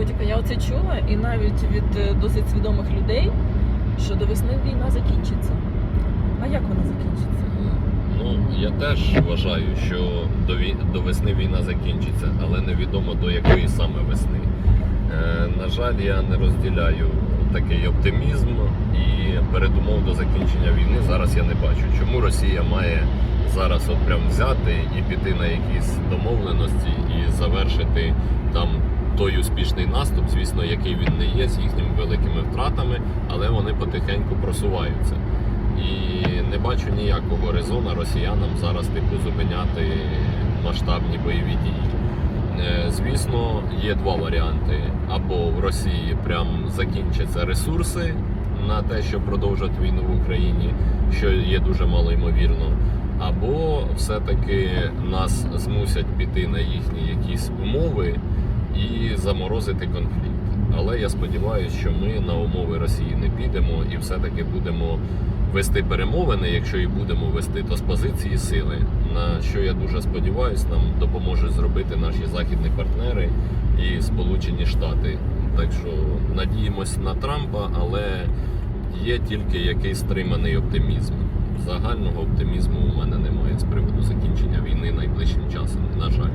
Котіка, я оце чула, і навіть від е, досить свідомих людей, що до весни війна закінчиться. А як вона закінчиться? Ну, я теж вважаю, що до, вій... до весни війна закінчиться, але невідомо до якої саме весни. Е, на жаль, я не розділяю такий оптимізм і передумов до закінчення війни зараз я не бачу. Чому Росія має зараз от прям взяти і піти на якісь домовленості і завершити там той успішний наступ, звісно, який він не є з їхніми великими втратами, але вони потихеньку просуваються. І не бачу ніякого резона росіянам зараз типу зупиняти масштабні бойові дії. Е, Звісно, є два варіанти: або в Росії прям закінчаться ресурси на те, щоб продовжити війну в Україні, що є дуже мало ймовірно, або все-таки нас змусять піти на їхні якісь умови і заморозити конфлікт. Але я сподіваюся, що ми на умови Росії не підемо і все-таки будемо вести перемовини. Якщо і будемо вести, то з позиції сили. На що я дуже сподіваюся, нам допоможуть зробити наші західні партнери і Сполучені Штати. Так що надіємось на Трампа, але є тільки якийсь стриманий оптимізм. Загального оптимізму у мене немає з приводу закінчення війни найближчим часом. На жаль.